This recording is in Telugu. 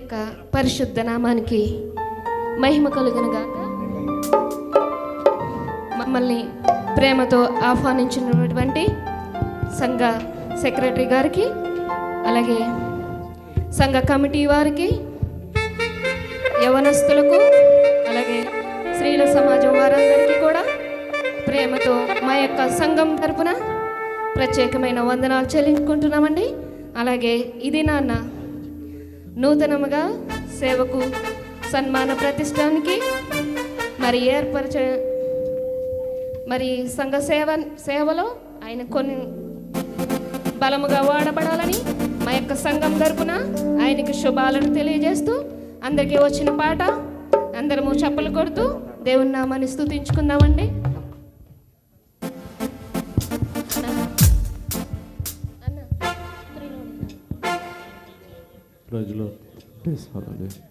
యొక్క పరిశుద్ధ నామానికి మహిమ కలుగునుగాక. మమ్మల్ని ప్రేమతో ఆహ్వానించినటువంటి సంఘ సెక్రటరీ గారికి అలాగే సంఘ కమిటీ వారికి యవనస్తులకు అలాగే స్త్రీల సమాజం వారందరికీ కూడా ప్రేమతో మా యొక్క సంఘం తరపున ప్రత్యేకమైన వందనాలు చెల్లించుకుంటున్నామండి. అలాగే ఇది నాన్న నూతనముగా సేవకు సన్మాన ప్రతిష్టానికి మరి ఏర్పరచ మరి సంఘ సేవ సేవలో ఆయన కొన్ని బలముగా వాడబడాలని మా యొక్క సంఘం తరపున ఆయనకి శుభాలను తెలియజేస్తూ అందరికీ వచ్చిన పాట అందరము చప్పలు కొడుతూ దేవుని నామాన్ని స్థుతించుకుందామండి ప్రజలు తీసుకోవాలండి Thank